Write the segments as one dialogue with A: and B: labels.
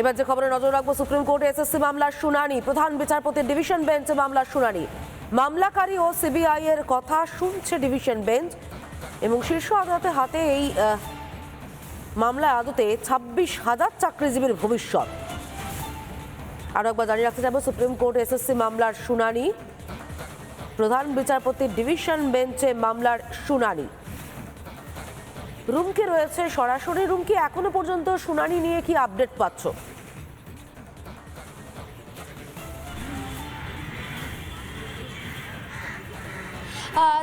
A: এবার যে খবরে নজর রাখব সুপ্রিম কোর্টে এসএসসি মামলার শুনানি। প্রধান বিচারপতির ডিভিশন বেঞ্চে মামলার শুনানি। মামলাকারী ও সিবিআই এর কথা শুনছে ডিভিশন বেঞ্চ এবং শীর্ষ আদালতের হাতে এই আহ, মামলায় আদতে ছাব্বিশ হাজার চাকরিজীবীর ভবিষ্যৎ। আরও একবার জানিয়ে রাখতে চাইব সুপ্রিম কোর্ট এসএসসি মামলার শুনানি। প্রধান বিচারপতির ডিভিশন বেঞ্চে মামলার শুনানি। রুমকি রয়েছে সরাসরি। রুমকি এখনও পর্যন্ত শুনানি নিয়ে কি আপডেট পাচ্ছ?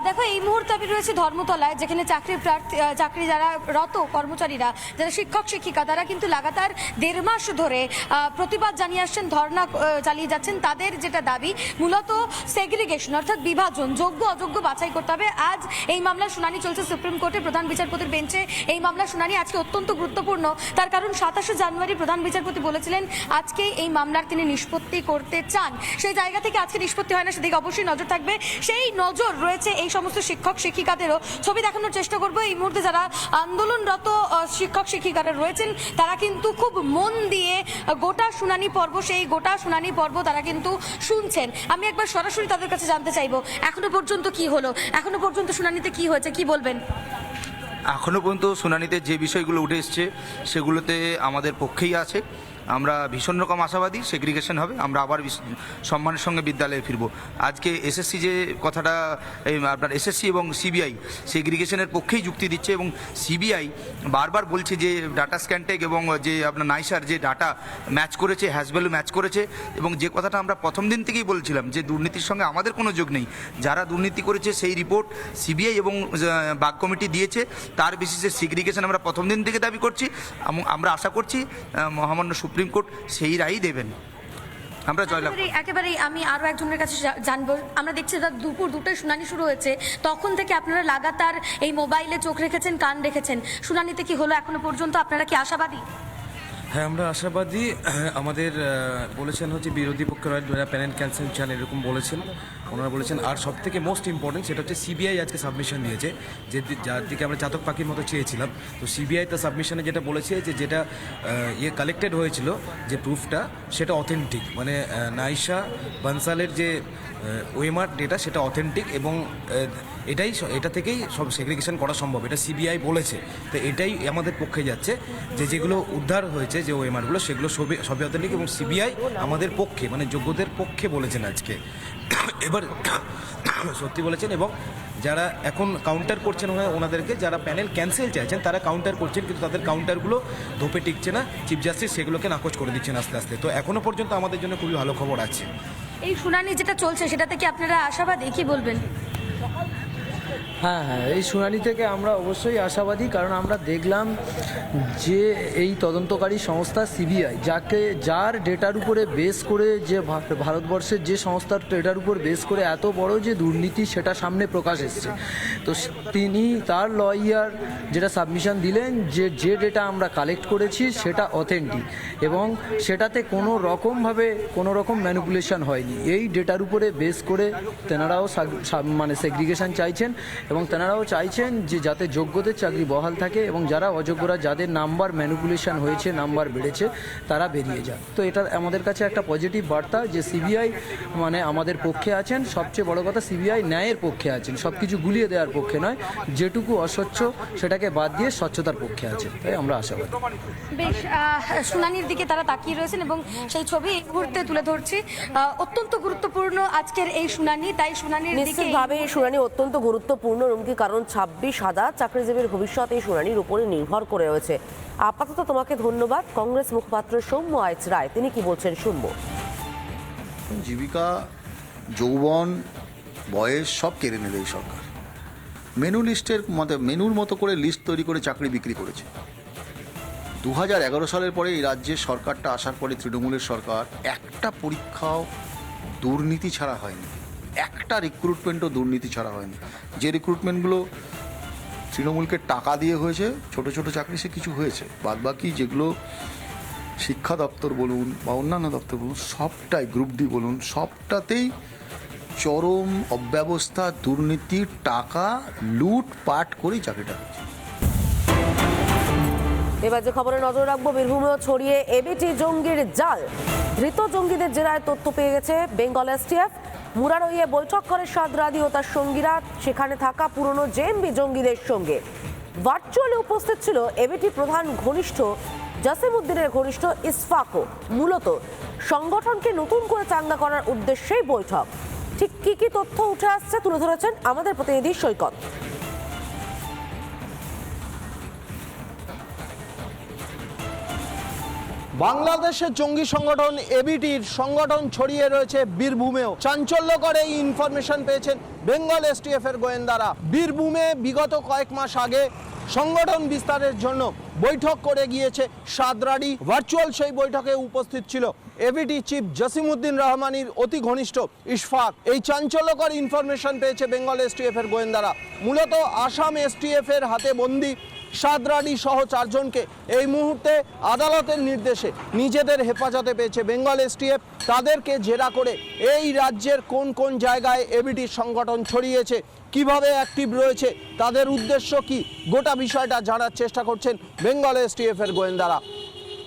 B: দেখো এই মুহূর্তে আমি রয়েছে ধর্মতলায় যেখানে চাকরির প্রার্থী চাকরি যারা রত কর্মচারীরা যারা শিক্ষক শিক্ষিকা তারা কিন্তু লাগাতার দেড় মাস ধরে প্রতিবাদ জানিয়ে আসছেন আহ, চালিয়ে যাচ্ছেন। তাদের যেটা দাবি মূলত সেগ্রিগেশন অর্থাৎ বিভাজন যোগ্য অযোগ্য বাছাই করতে হবে। আজ এই মামলার শুনানি চলছে সুপ্রিম কোর্টে প্রধান বিচারপতির বেঞ্চে। এই মামলার শুনানি আজকে অত্যন্ত গুরুত্বপূর্ণ। তার কারণ সাতাশে জানুয়ারি প্রধান বিচারপতি বলেছিলেন আজকে এই মামলার তিনি নিষ্পত্তি করতে চান। সেই জায়গা থেকে আজকে নিষ্পত্তি হয় না সেদিকে অবশ্যই নজর থাকবে। সেই নজর রয়েছে এই সমস্ত শিক্ষক শিক্ষিকাদেরও ছবি দেখানোর চেষ্টা করব। এই মুহূর্তে যারা আন্দোলনরত শিক্ষক শিক্ষিকারা রয়েছেন, তারা কিন্তু খুব মন দিয়ে গোটা শুনানি পর্ব, সেই গোটা শুনানি পর্ব তারা কিন্তু শুনছেন। আমি একবার সরাসরি তাদের কাছে জানতে চাইব, এখনও পর্যন্ত কি হলো? এখনও পর্যন্ত শুনানিতে কি হয়েছে? কি বলবেন?
C: এখনও পর্যন্ত শুনানিতে যে বিষয়গুলো উঠে এসছে, সেগুলোতে আমাদের পক্ষেই আছে। আমরা ভীষণ রকম আশাবাদী সেগ্রিগেশন হবে, আমরা আবার সম্মানের সঙ্গে বিদ্যালয়ে ফিরবো। আজকে এসএসসি যে কথাটা আপনার এসএসসি এবং সিবিআই সেগ্রিগেশনের পক্ষেই যুক্তি দিচ্ছে এবং সিবিআই বারবার বলছে যে ডাটা স্ক্যানটেক এবং যে আপনার নাইসার যে ডাটা ম্যাচ করেছে, হ্যাশ ভ্যালু ম্যাচ করেছে এবং যে কথাটা আমরা প্রথম দিন থেকেই বলছিলাম যে দুর্নীতির সঙ্গে আমাদের কোনো যোগ নেই। যারা দুর্নীতি করেছে সেই রিপোর্ট সিবিআই এবং বাগ কমিটি দিয়েছে। তার বেসিসে সিগ্রিগেশন আমরা প্রথম দিন থেকে দাবি করছি। এবং আমরা আশা করছি মহামান্য সুপ্রিম কোর্ট সেই রায়ই দেবেন। আমরা জয়লাভ
B: একেবারেই আমি আরও একজনের কাছে জানব। আমরা দেখছি দাদা দুপুর দুটোয় শুনানি শুরু হয়েছে। তখন থেকে আপনারা লাগাতার এই মোবাইলে চোখ রেখেছেন, কান রেখেছেন। শুনানিতে কি হলো এখনও পর্যন্ত? আপনারা কি আশাবাদী?
D: হ্যাঁ আমরা আশাবাদী আমাদের বলেছেন হচ্ছে বিরোধী পক্ষের যারা প্যানেল ক্যান্সেল চান এরকম বলেছেন। ওনারা বলেছেন, আর সব থেকে মোস্ট ইম্পর্টেন্ট সেটা হচ্ছে সিবিআই আজকে সাবমিশন দিয়েছে, যে যার দিকে আমরা চাতক পাখির মতো চেয়েছিলাম। তো সিবিআই তার সাবমিশনে যেটা বলেছে যে যেটা ইয়ে কালেক্টেড হয়েছিল যে প্রুফটা সেটা অথেন্টিক মানে নাইশা বানসালের যে ওয়েমার ডেটা সেটা অথেন্টিক এবং এটাই এটা থেকেই সব সেগ্রিগেশন করা সম্ভব। এটা সিবিআই বলেছে। তো এটাই আমাদের পক্ষে যাচ্ছে যে যেগুলো উদ্ধার হয়েছে যে ওএমআরগুলো সেগুলো সবই সবই অথেন্টিক এবং সিবিআই আমাদের পক্ষে মানে যোগ্যদের পক্ষে বলেছেন আজকে। এবার সত্যি বলেছেন এবং যারা এখন কাউন্টার করছেন ওনা- ওনাদেরকে যারা প্যানেল ক্যান্সেল চাইছেন, তারা কাউন্টার করছেন কিন্তু তাদের কাউন্টারগুলো ধোপে টিকছে না। চিফ জাস্টিস সেগুলোকে নাকচ করে দিচ্ছেন আস্তে আস্তে। তো এখনও পর্যন্ত আমাদের জন্য খুবই ভালো খবর আছে।
B: এই শুনানি যেটা চলছে সেটাতে কি আপনারা আশাবাদী? কি বলবেন?
E: হ্যাঁ হ্যাঁ এই শুনানি থেকে আমরা অবশ্যই আশাবাদী, কারণ আমরা দেখলাম যে এই তদন্তকারী সংস্থা সিবিআই, যাকে, যার ডেটার উপরে বেস করে যে ভারতবর্ষের যে সংস্থার ডেটার উপর বেস করে এত বড় যে দুর্নীতি সেটা সামনে প্রকাশ এসছে। তো তিনি তার লয়ার যেটা সাবমিশন দিলেন, যে যে ডেটা আমরা কালেক্ট করেছি সেটা অথেন্টিক এবং সেটাতে কোনো রকমভাবে কোনো রকম ম্যানিপুলেশন হয়নি। এই ডেটার উপরে বেস করে তেনারাও মানে সেগ্রিগেশন চাইছেন এবং তেনারাও চাইছেন যে যাতে যোগ্যদের চাকরি বহাল থাকে এবং যারা অযোগ্যরা যাদের নাম্বার ম্যানিপুলেশন হয়েছে নাম্বার বেড়েছে তারা বেরিয়ে যান তো এটা আমাদের কাছে একটা পজিটিভ বার্তা যে সিবিআই মানে আমাদের পক্ষে আছেন। সবচেয়ে বড় কথা সিবিআই ন্যায়ের পক্ষে আছেন। সব কিছু গুলিয়ে দেওয়ার পক্ষে নয়। যেটুকু অস্বচ্ছ সেটাকে বাদ দিয়ে স্বচ্ছতার পক্ষে আছে তাই আমরা আশাবাদী।
B: বেশ শুনানির দিকে তারা তাকিয়ে রয়েছেন এবং সেই ছবি এই মুহূর্তে তুলে ধরছি। অত্যন্ত গুরুত্বপূর্ণ আজকের এই শুনানি। তাই শুনানির দিকে
A: এই শুনানি অত্যন্ত গুরুত্বপূর্ণ। রুমকি কারণ ছাব্বিশ হাজার চাকরিজীবীর ভবিষ্যৎ এই শুনানির উপরে নির্ভর করে রয়েছে। আপাতত তোমাকে ধন্যবাদ। কংগ্রেস মুখপাত্র সৌম্য আইচ রায়, তিনি কি বলছেন শুনব।
F: জীবিকা, যৌবন, বয়স সব কেড়ে নেবে এই সরকার। মেনু লিস্টের মতো, মেনুর মতো করে লিস্ট তৈরি করে চাকরি বিক্রি করেছে। দু হাজার এগারো সালের পরে এই রাজ্যের সরকারটা আসার পরে তৃণমূলের সরকার একটা পরীক্ষাও দুর্নীতি ছাড়া হয়নি। একটা রিক্রুটমেন্টও দুর্নীতি ছাড়া হয়নি। যে রিক্রুটমেন্টগুলো তৃণমূলকে টাকা দিয়ে হয়েছে, ছোট ছোট চাকরি সে কিছু হয়েছে। বাদ বাকি যেগুলো শিক্ষা দপ্তর বলুন বা অন্যান্য দপ্তর বলুন, সবটাই গ্রুপ ডি বলুন, সবটাতেই চরম অব্যবস্থা দুর্নীতির টাকা, লুট, পাট করেই চাকরিটা হয়েছে।
A: এবার যে খবরে নজর রাখব, বীরভূমেও ছড়িয়ে এবিটি জঙ্গির জাল। ধৃত জঙ্গিদের জেরায় তথ্য পেয়ে গেছে বেঙ্গল এসটিএফ। মুরারইয়ে বৈঠক করে সাদরাদি ও তার সঙ্গীরা। সেখানে থাকা পুরনো জেএমবি জঙ্গিদের সঙ্গে। ভার্চুয়ালি উপস্থিত ছিল এবিটি প্রধান ঘনিষ্ঠ জাসিমউদ্দিনের ঘনিষ্ঠ ইসফাকও। মূলত সংগঠনকে নতুন করে চাঙ্গা করার উদ্দেশ্যেই বৈঠক। ঠিক কি কি তথ্য উঠে আসছে তুলে ধরেছেন আমাদের প্রতিনিধি সৈকত।
G: বাংলাদেশের জঙ্গি সংগঠন এবিটির সংগঠন ছড়িয়ে রয়েছে বীরভূমেও। চাঞ্চল্যকর এই ইনফরমেশন পেয়েছেন বেঙ্গল এসটিএফ এর গোয়েন্দারা। বীরভূমে বিগত কয়েক মাস আগে সংগঠন বিস্তারের জন্য বৈঠক করে গিয়েছে সাদরাডি। ভার্চুয়াল সেই বৈঠকে উপস্থিত ছিল। এবিটি চিফ জসিমউদ্দিন রহমানির অতি ঘনিষ্ঠ ইশফাক। এই চাঞ্চল্যকর ইনফরমেশন পেয়েছে বেঙ্গল এসটিএফ এর গোয়েন্দারা। মূলত আসাম এসটিএফ এর হাতে বন্দি সাদরাডি সহ চারজনকে এই মুহূর্তে আদালতের নির্দেশে নিজেদের হেফাজতে পেয়েছে বেঙ্গল এসটিএফ। তাদেরকে জেরা করে এই রাজ্যের কোন কোন জায়গায় এবিটি সংগঠন ছড়িয়েছে, কীভাবে অ্যাক্টিভ রয়েছে, তাদের উদ্দেশ্য কি, গোটা বিষয়টা জানার চেষ্টা করছেন বেঙ্গল এসটিএফ এর গোয়েন্দারা।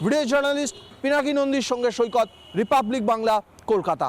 G: ভিডিও জার্নালিস্ট পিনাকি নন্দীর সঙ্গে সৈকত, রিপাবলিক বাংলা, কলকাতা।